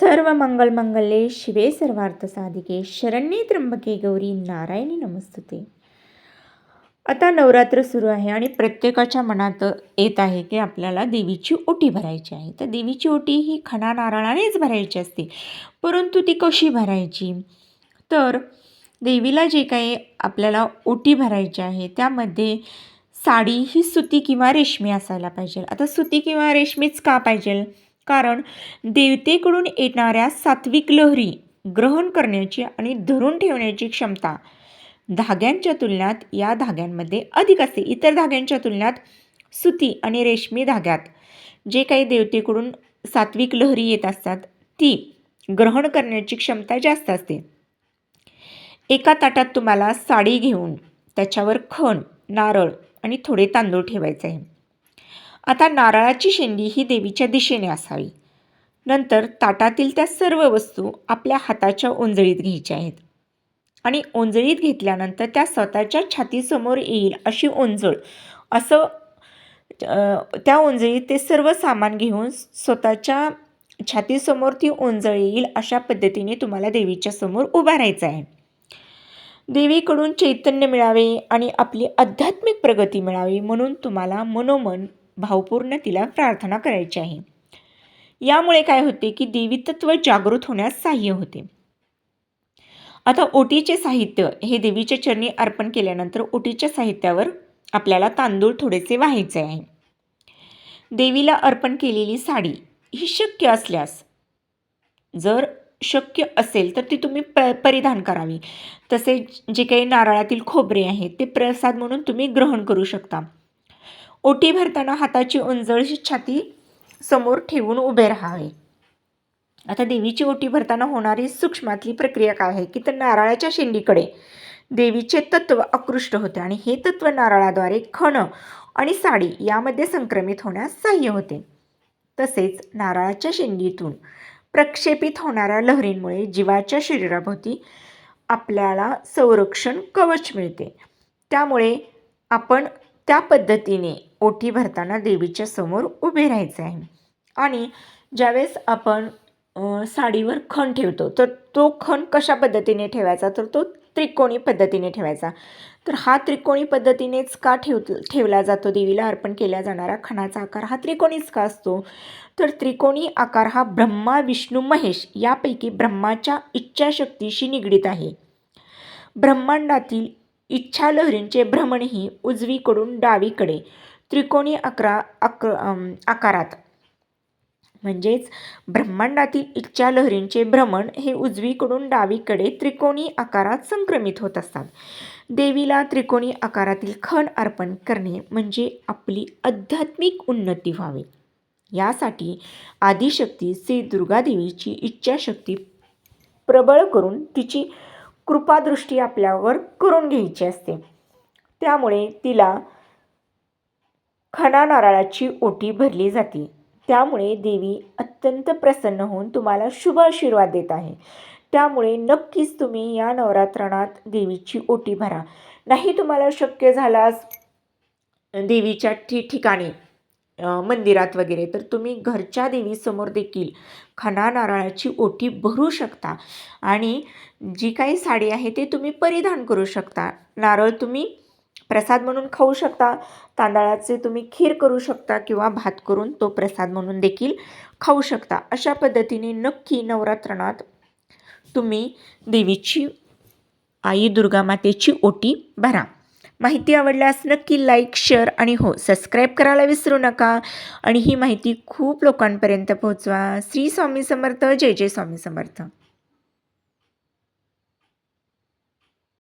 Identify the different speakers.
Speaker 1: सर्व मंगल मंगले शिवे सर्वार्थ साधिके शरण्ये त्र्यंबके गौरी नारायणी नमस्तुते. आता नवरात्र सुरू आहे आणि प्रत्येकाच्या मनात येत आहे की आपल्याला देवीची ओटी भरायची आहे. तर देवीची ओटी ही खणा नारळानेच भरायची असते. परंतु ती कशी भरायची? तर देवीला जे काही आपल्याला ओटी भरायची आहे त्यामध्ये साडी ही सुती किंवा रेशमी असायला पाहिजे. आता सुती किंवा रेशमीच का पाहिजे? कारण देवतेकडून येणाऱ्या सात्विक लहरी ग्रहण करण्याची आणि धरून ठेवण्याची क्षमता धाग्यांच्या तुलनेत या धाग्यांमध्ये अधिक असते. इतर धाग्यांच्या तुलनेत सुती आणि रेशमी धाग्यात जे काही देवतेकडून सात्विक लहरी येत असतात ती ग्रहण करण्याची क्षमता जास्त असते. एका ताटात तुम्हाला साडी घेऊन त्याच्यावर खण नारळ आणि थोडे तांदूळ ठेवायचे आहे. आता नारळाची शेंडी ही देवीच्या दिशेने असावी. नंतर ताटातील त्या सर्व वस्तू आपल्या हाताच्या ओंजळीत घ्यायच्या आहेत. आणि ओंजळीत घेतल्यानंतर त्या स्वतःच्या छातीसमोर येईल अशी ओंजळ असं त्या ओंजळीत ते सर्व सामान घेऊन स्वतःच्या छातीसमोर ती ओंजळ येईल अशा पद्धतीने तुम्हाला देवीच्या समोर उभा राहायचं आहे. देवीकडून चैतन्य मिळावे आणि आपली आध्यात्मिक प्रगती मिळावी म्हणून तुम्हाला मनोमन भावपूर्ण तिला प्रार्थना करायची आहे. यामुळे काय होते की देवीतत्व जागृत होण्यास सहाय्य होते. आता ओटीचे साहित्य हे देवीच्या चरणी अर्पण केल्यानंतर ओटीच्या साहित्यावर आपल्याला तांदूळ थोडेसे व्हायचे आहे. देवीला अर्पण केलेली साडी ही शक्य असल्यास जर शक्य असेल तर ती तुम्ही प परिधान करावी. तसेच जे काही नारळातील खोबरे आहेत ते प्रसाद म्हणून तुम्ही ग्रहण करू शकता. ओटी भरताना हाताची उंजळशी छाती समोर ठेवून उभे राहावे. आता देवीची ओटी भरताना होणारी सूक्ष्मातली प्रक्रिया काय आहे? की तर नारळाच्या शेंडीकडे देवीचे तत्व आकृष्ट होते आणि हे तत्व नारळाद्वारे खण आणि साडी यामध्ये संक्रमित होण्यास सहाय्य होते. तसेच नारळाच्या शेंडीतून प्रक्षेपित होणाऱ्या लहरींमुळे जीवाच्या शरीराभोवती आपल्याला संरक्षण कवच मिळते. त्यामुळे आपण त्या पद्धतीने ओटी भरताना देवीच्या समोर उभे राहायचे आहे. आणि ज्यावेळेस आपण साडीवर खण ठेवतो तर तो खण कशा पद्धतीने ठेवायचा? तर तो त्रिकोणी पद्धतीने ठेवायचा. तर हा त्रिकोणी पद्धतीनेच का ठेव ठेवला जातो? देवीला अर्पण केला जाणारा खणाचा आकार हा त्रिकोणीच का असतो? तर त्रिकोणी आकार हा ब्रह्मा विष्णू महेश यापैकी ब्रह्माच्या इच्छाशक्तीशी निगडीत आहे. ब्रह्मांडातील इच्छा लहरींचे भ्रमणही उजवीकडून डावीकडे. त्रिकोणी अकरा अक आकारात. म्हणजेच ब्रह्मांडातील इच्छा लहरींचे भ्रमण हे उजवीकडून डावीकडे त्रिकोणी आकारात संक्रमित होत असतात. देवीला त्रिकोणी आकारातील खण अर्पण करणे म्हणजे आपली आध्यात्मिक उन्नती व्हावी. यासाठी आदिशक्ती श्री दुर्गादेवीची इच्छाशक्ती प्रबळ करून तिची कृपादृष्टी आपल्यावर करून घ्यायची असते. त्यामुळे तिला खणा नारळाची ओटी भरली जाते. त्यामुळे देवी अत्यंत प्रसन्न होऊन तुम्हाला शुभ आशीर्वाद देत आहे. त्यामुळे नक्कीच तुम्ही या नवरात्रणात देवीची ओटी भरा. नाही तुम्हाला शक्य झाल्यास देवीच्या ठिकठिकाणी ठिकाणी मंदिरात वगैरे तर तुम्ही घरच्या देवीसमोर देखील खणा नारळाची ओटी भरू शकता. आणि जी काही साडी आहे ते तुम्ही परिधान करू शकता. नारळ तुम्ही प्रसाद म्हणून खाऊ शकता. तांदळाचे तुम्ही खीर करू शकता किंवा भात करून तो प्रसाद म्हणून देखील खाऊ शकता. अशा पद्धतीने नक्की नवरात्रणात तुम्ही देवीची आई दुर्गा मातेची ओटी भरा. माहिती आवडल्यास नक्की लाईक शेअर आणि हो सबस्क्राईब करायला विसरू नका. आणि ही माहिती खूप लोकांपर्यंत पोहोचवा. श्री स्वामी समर्थ. जय जय स्वामी समर्थ.